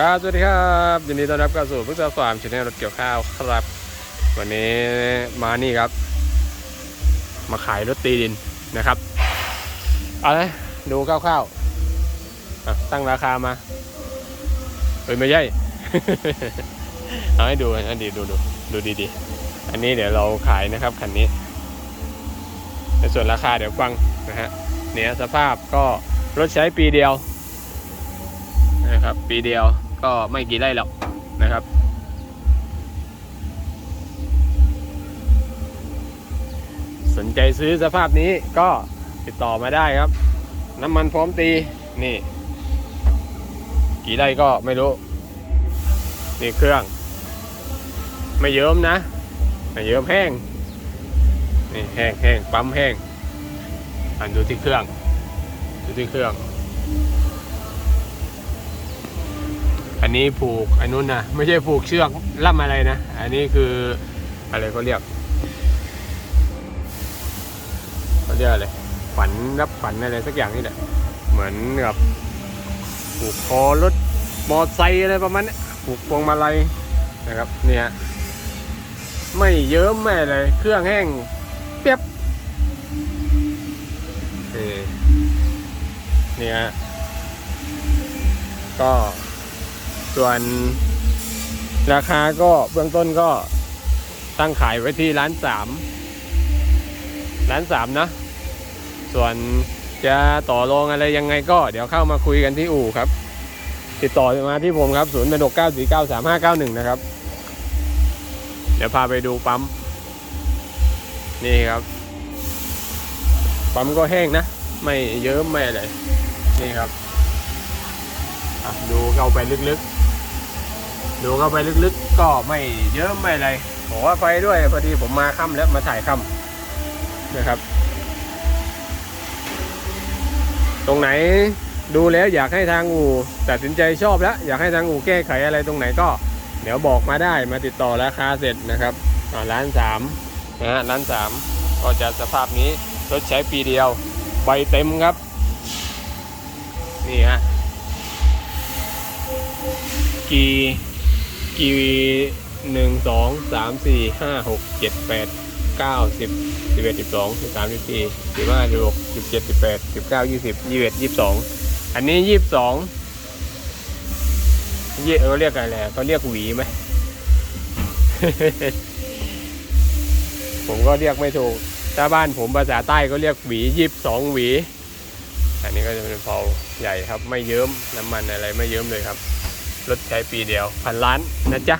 ครับสวัสดีครับยินดีต้อนรับเข้าสู่พึ่งฟาร์มชแนลรถเกี่ยวข้าวครับ วันนี้มานี่ครับ มาขายรถตีดินนะครับเอาเลยดูคร่าวๆตั้งราคามาเอ้ยไม่ใช่เอาให้ดูอันดีดูดูดูดีๆ อันนี้เดี๋ยวเราขายนะครับคันนี้ในส่วนราคาเดี๋ยวฟังนะฮะเนี่ยสภาพก็รถใช้ปีเดียวนะครับปีเดียว ก็ไม่กี่ไร่หรอกนะครับ สนใจซื้อสภาพนี้ก็ติดต่อมาได้ครับ น้ำมันพร้อมตีนี่ กี่ไร่ก็ไม่รู้ นี่เครื่อง ไม่เยิ้มนะไม่เยิ้มแห้งนี่แห้งแห้งปั๊มแห้งอันดูที่เครื่องดูที่เครื่อง อันนี้ผูกอันนู้นนะไม่ใช่ผูกเชือกล่ำอะไรนะ อันนี้คืออะไรเขาเรียกเขาเรียกอะไรฝันรับฝันอะไรสักอย่างนี่แหละเหมือนกับผูกคอรถมอไซค์อะไรประมาณนี้ผูกพวงมาลัยนะครับ เนี่ยไม่เยิ้มไม่อะไรเครื่องแห้งเปียบเนี่ยก็ ส่วนราคาก็เบื้องต้นก็ตั้งขายไว้ที่ร้านสามร้านสามนะ ส่วนจะต่อรองอะไรยังไงก็เดี๋ยวเข้ามาคุยกันที่อู่ครับ ติดต่อมาที่ผมครับ0 6 9 4 9 3 5 9 1นะครับ เดี๋ยวพาไปดูปั๊ม นี่ครับ ปั๊มก็แห้งนะ ไม่เยิ้มไม่อะไร นี่ครับดูเข้าไปลึกๆ ดูเข้าไปลึกๆก็ไม่เยอะไม่อะไรขอว่าไปด้วยพอดีผมมาค่ำแล้วมาถ่ายค่ำนะครับ ตรงไหนดูแล้วอยากให้ทางอู่ตัดสินใจชอบแล้ว อยากให้ทางอู่แก้ไขอะไรตรงไหนก็ เดี๋ยวบอกมาได้มาติดต่อราคาเสร็จนะครับร้านสามนะฮะร้านสามก็จะสภาพนี้รถใช้ปีเดียวใบเต็มครับ นี่ฮะกี่ กี่หนึ่งสองสามสี่ห้าหกเจ็ดแปดเก้าสิบสิบเอ็ดสิบสองสิบสามสิบสี่สิบห้าสิบหกสิบเจ็ดสิบแปดสิบเก้ายี่สิบยี่สิบเอ็ดยี่สิบสองอันนี้ยี่สิบสองเยเขาเรียกอะไรเขาเรียกหวีไหมผมก็เรียกไม่ถูกถ้าบ้านผมภาษาใต้ก็เรียกหวียี่สิบสองหวี อันนี้ก็จะเป็นเผาใหญ่ครับ ไม่เยิ้มน้ำมันอะไรไม่เยิ้มเลยครับ รถใช้ปีเดียวพันล้านนะจ๊ะ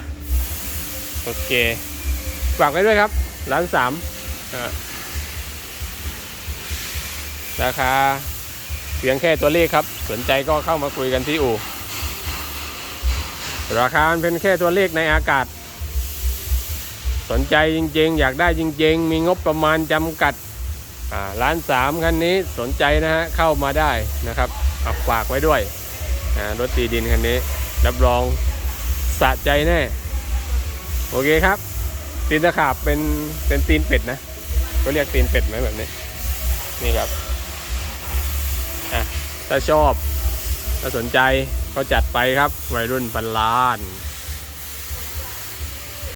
โอเค ฝากไว้ด้วยครับล้านสามอ่าราคาเพียงแค่ตัวเลขครับ สนใจก็เข้ามาคุยกันที่อู่ ราคามันเป็นแค่ตัวเลขในอากาศ สนใจจริงๆ อยากได้จริง ๆ มีงบประมาณจำกัดอ่าล้านสามคันนี้สนใจนะฮะเข้ามาได้นะครับเอาฝากไว้ด้วยอ่ารถตีดินคันนี้ รับรองสะใจแน่ โอเคครับ ตีนตะขาบเป็นเป็นตีนเป็ดนะ ก็เรียกตีนเป็ดไหมแบบนี้ นี่ครับอะถ้าชอบ ถ้าสนใจก็จัดไปครับ วัยรุ่นพันล้าน